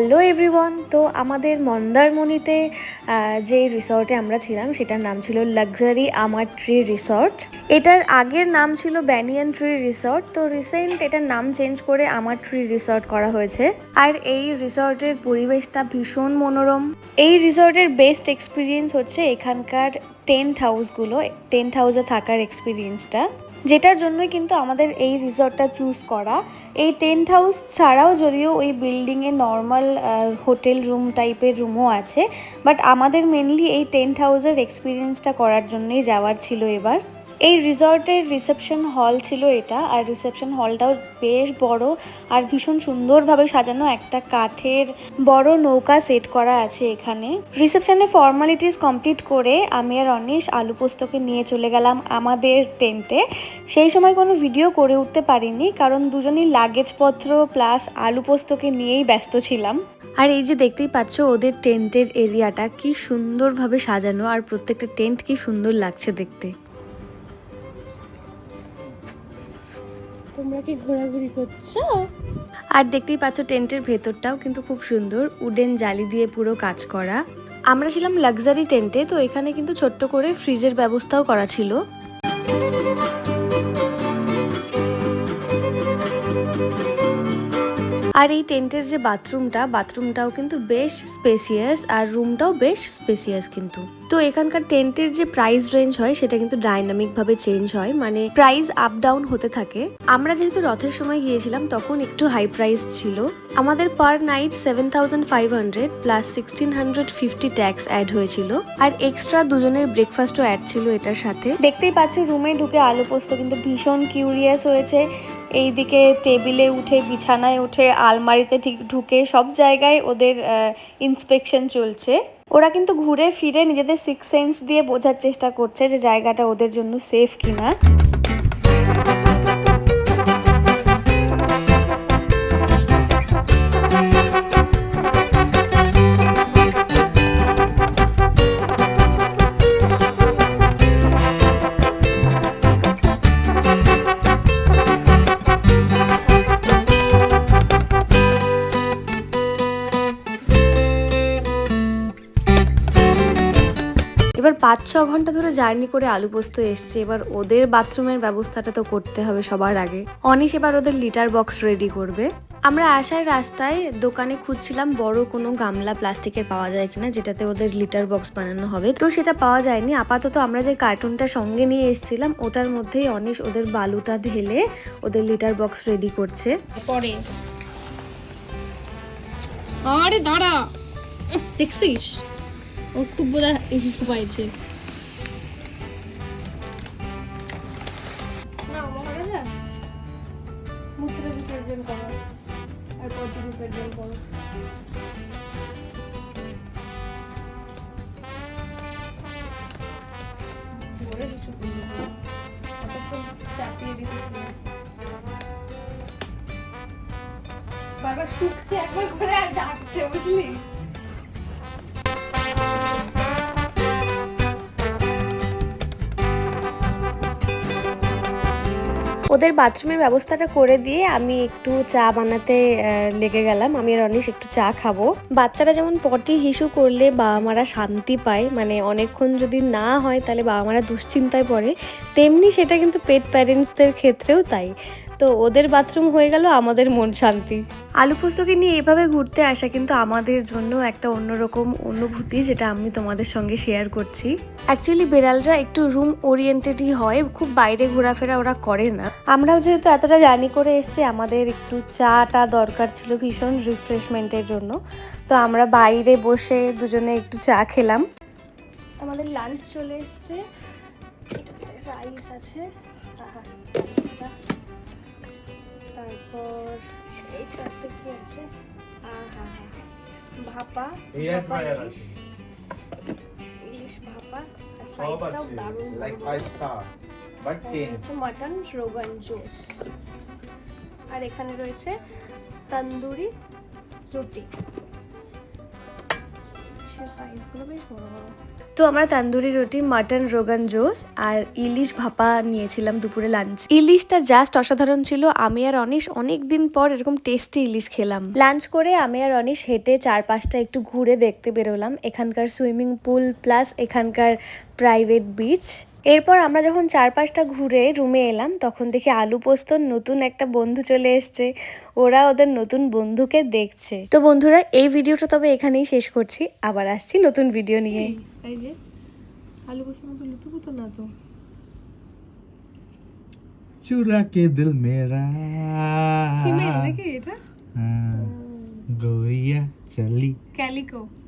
Hello everyone, তো আমাদের মন্দারমণিতে যে রিসর্টে আমরা ছিলাম, সেটার নাম ছিল লাক্সারি আমার ট্রি রিসর্ট এটার আগের নাম ছিল ব্যানিয়ান ট্রি রিসর্ট তো রিসেন্ট এটার নাম চেঞ্জ করে আমার ট্রি রিসর্ট করা হয়েছে। আর এই রিসর্টের পরিবেশটা ভীষণ মনোরম। এই রিসর্টের বেস্ট এক্সপিরিয়েন্স হচ্ছে এখানকার টেন্ট হাউসগুলো টেন্ট হাউসে থাকার এক্সপিরিয়েন্সটা যেটার জন্যই কিন্তু আমাদের এই রিসর্টটা চুজ করা। এই টেন্ট হাউস ছাড়াও যদিও ওই বিল্ডিংয়ে নর্মাল হোটেল রুম টাইপের রুমও আছে, বাট আমাদের মেনলি এই টেন্ট হাউসের এক্সপিরিয়েন্সটা করার জন্যই যাওয়ার ছিল এবার। এই রিসর্টের রিসেপশন হল ছিল এটা, আর রিসেপশন হলটাও বেশ বড় আর ভীষণ সুন্দরভাবে সাজানো একটা কাঠের বড় নৌকা সেট করা আছে এখানে। রিসেপশনে ফর্মালিটিস কমপ্লিট করে আমি আর অনিশ আলু পোস্তকে নিয়ে চলে গেলাম আমাদের টেন্টে। সেই সময় কোনো ভিডিও করে উঠতে পারিনি, কারণ দুজনই লাগেজপত্র প্লাস আলু পোস্তকে নিয়েই ব্যস্ত ছিলাম। আর এই যে দেখতেই পাচ্ছ ওদের টেন্টের এরিয়াটা, কি সুন্দরভাবে সাজানো আর প্রত্যেকটা টেন্ট কি সুন্দর লাগছে দেখতে। তোমরা কি ঘোরাঘুরি করছ? আর দেখতেই পাচ্ছ টেন্টের ভেতরটাও কিন্তু খুব সুন্দর, উডেন জালি দিয়ে পুরো কাজ করা। আমরা ছিলাম লাক্সারি টেন্টে, তো এখানে কিন্তু ছোট্ট করে ফ্রিজের ব্যবস্থাও করা ছিল। আর এই টেন্টের যে বাথরুমটা, বাথরুমটাও কিন্তু বেশ স্পেসিয়াস আর রুমটাও বেশ স্পেসিয়াস কিন্তু। তো এখানকার টেন্টের যে প্রাইস রেঞ্জ হয়, সেটা কিন্তু ডাইনামিক ভাবে চেঞ্জ হয়। মানে প্রাইস আপ ডাউন হতে থাকে। আমরা যেহেতু রথের সময় গিয়েছিলাম, তখন একটু হাই প্রাইস ছিল। আমাদের per night seven thousand five hundred plus sixteen hundred fifty tax add হয়েছিল। আর এক্সট্রা দুজনের ব্রেকফাস্টও অ্যাড ছিল এটার সাথে। দেখতেই পাচ্ছ রুমে ঢুকে আলু পোস্ত কিন্তু ভীষণ কিউরিয়াস হয়েছে। এইদিকে টেবিলে উঠে, বিছানায় উঠে, আলমারিতে ঠিক ঢুকে সব জায়গায় ওদের ইন্সপেকশন চলছে। ওরা কিন্তু ঘুরে ফিরে নিজেদের সিক্স সেন্স দিয়ে বোঝার চেষ্টা করছে যে জায়গাটা ওদের জন্য সেফ কিনা। এবার পাঁচ, ছ ঘণ্টা ধরে জার্নি করে আলু পোস্ত এসছে। এবার ওদের বাথরুমের ব্যবস্থাটা তো করতে হবে সবার আগে। অনিশ এবার ওদের লিটার বক্স রেডি করবে। আমরা আসার রাস্তায় দোকানে খুঁজছিলাম বড় কোনো গামলা প্লাস্টিকের পাওয়া যায় কিনা, যেটাতে ওদের লিটার বক্স বানানো হবে। তো সেটা পাওয়া যায়নি। আপাতত আমরা যে কার্টুনটা সঙ্গে নিয়ে এসেছিলাম, ওটার মধ্যেই অনিশ ওদের বালুটা ঢেলে ওদের লিটার বক্স রেডি করছে। পরে। আরে দাঁড়া। দেখছিস? ও খুব পাইছে মূত্র বিসর্জন করো আর পদ্ম বিসর্জন করো। বারবার শুকছে, একবার করে আর ডাকছে, বুঝলি? ওদের বাথরুমের ব্যবস্থাটা করে দিয়ে আমি একটু চা বানাতে লেগে গেলাম। আমি আর অনিশ একটু চা খাব। বাচ্চারা যেমন পটি হিসু করলে বাবা মারা শান্তি পায়। মানে অনেকক্ষণ যদি না হয় তাহলে বাবা মারা দুশ্চিন্তায় পড়ে। তেমনি সেটা কিন্তু পেট প্যারেন্টসদের ক্ষেত্রেও তাই। তো ওদের বাথরুম হয়ে গেল আমাদের মন শান্তি। আলু পোস্তকে নিয়ে এভাবে ঘুরতে আসা কিন্তু আমাদের জন্য একটা অন্যরকম অনুভূতি যেটা আমি তোমাদের সঙ্গে শেয়ার করছি। অ্যাকচুয়ালি বেড়ালরা একটু রুম ওরিয়েন্টেডই হয় খুব বাইরে ঘোরাফেরা ওরা করে না। আমরাও যেহেতু এতটা জার্নি করে এসেছি আমাদের একটু চাটা দরকার ছিল ভীষণ রিফ্রেশমেন্টের জন্য। তো আমরা বাইরে বসে দুজনে একটু চা খেলাম। আমাদের লাঞ্চ চলে এসছে। রাইস আছে। তারপর এইটাতে কি আছে? আহা ভাপা Air ভাপা ইলিশ। ইলিশ ভাপা আর সাইজটাও দারুণ like five star but ten হচ্ছে মাটন রোগান জোস আর এখানে রয়েছে তন্দুরি রুটি। সাইজগুলো বেশ বড় বড়। তো আমরা তান্দুরি রুটি, মাটন, রোগান জোস আর ইলিশ ভাপা নিয়েছিলাম দুপুরে লাঞ্চ ইলিশটা জাস্ট অসাধারণ ছিল। আমি আর অনিশ অনেক দিন পর এরকম টেস্টি ইলিশ খেলাম। লাঞ্চ করে আমি আর অনিশ হেঁটে চারপাশটা একটু ঘুরে দেখতে বেরোলাম। এখানকার সুইমিং পুল প্লাস এখানকার প্রাইভেট বিচ এরপর আমরা যখন চার পাঁচটা ঘুরে রুমে এলাম তখন দেখি আলু পোস্তর নতুন একটা বন্ধু চলে এসছে। ওরা ওদের নতুন বন্ধুকে দেখছে। তো বন্ধুরা এই ভিডিওটা তবে এখানেই শেষ করছি। আবার আসছি নতুন ভিডিও নিয়ে। এই যে আলু পোস্ত মতো না তো? চুরা কে দিল মেরা? এটা? হ্যাঁ, গোয়া চলি। ক্যালিকো।